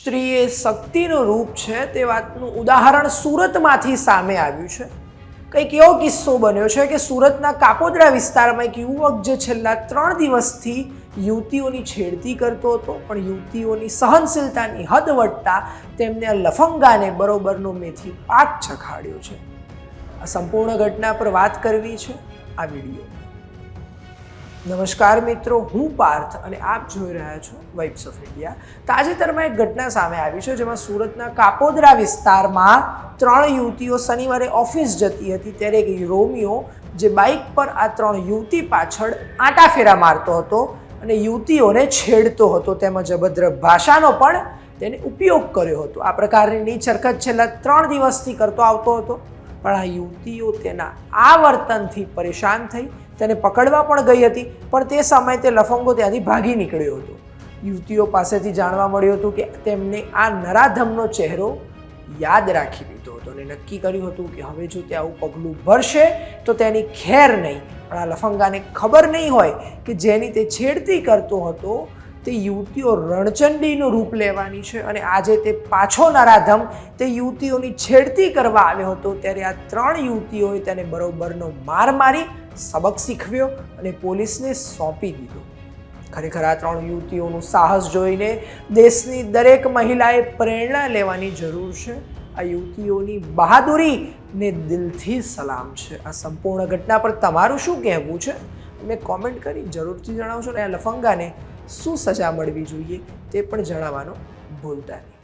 સ્ત્રી એ શક્તિનું રૂપ છે તે વાતનું ઉદાહરણ સુરતમાંથી સામે આવ્યું છે. કંઈક એવો કિસ્સો બન્યો છે કે સુરતના કાપોદરા વિસ્તારમાં એક યુવક જે છેલ્લા ત્રણ દિવસથી યુવતીઓની છેડતી કરતો હતો, પણ યુવતીઓની સહનશીલતાની હદ વટતા તેમને લફંગાને બરોબરનો મેથી પાક ચખાડ્યો છે. આ સંપૂર્ણ ઘટના પર વાત કરવી છે આ વીડિયો. નમસ્કાર મિત્રો, હું પાર્થ અને આપ જોઈ રહ્યા છો વાઇબ્સ ઓફ ઇન્ડિયા તાજેતરમાં એક ઘટના સામે આવી છે જેમાં સુરતના કાપોદરા વિસ્તારમાં ત્રણ યુવતીઓ શનિવારે ઓફિસ જતી હતી. ત્યારે એક રોમિયો જે બાઇક પર આ ત્રણ યુવતી પાછળ આંટાફેરા મારતો હતો અને યુવતીઓને છેડતો હતો તેમજ અભદ્ર ભાષાનો પણ તેને ઉપયોગ કર્યો હતો. આ પ્રકારની નીચ છેલ્લા ત્રણ દિવસથી કરતો આવતો હતો. પણ આ યુવતીઓ તેના આ વર્તનથી પરેશાન થઈ તેને પકડવા પણ ગઈ હતી, પણ તે સમયે તે લફંગો ત્યાંથી ભાગી નીકળ્યો હતો. યુવતીઓ પાસેથી જાણવા મળ્યું હતું કે તેમને આ નરાધમનો ચહેરો યાદ રાખી લીધો હતો અને નક્કી કર્યું હતું કે હવે જો તે આવું પગલું ભરશે, તો તેની ખેર નહીં. પણ આ લફંગાને ખબર નહીં હોય કે જેની તે છેડતી કરતો હતો તે યુવતીઓ રણચંડીનું રૂપ લેવાની છે અને આજે તે પાછો નરાધમ તે યુવતીઓની છેડતી કરવા આવ્યો હતો. ત્યારે આ ત્રણ યુવતીઓએ તેને બરોબરનો માર મારી, સબક શીખવ્યો અને પોલીસને સોંપી દીધો. ખરેખર આ ત્રણ યુવતીઓનું સાહસ જોઈને દેશની દરેક મહિલાએ પ્રેરણા લેવાની જરૂર છે. આ યુવતીઓની બહાદુરી ને દિલથી સલામ છે. આ સંપૂર્ણ ઘટના પર તમારું શું કહેવું છે? મેં કોમેન્ટ કરી જરૂરથી જણાવશો ને આ લફંગાને શું સજા મળવી જોઈએ તે પણ જણાવવાનું ભૂલતા નહીં.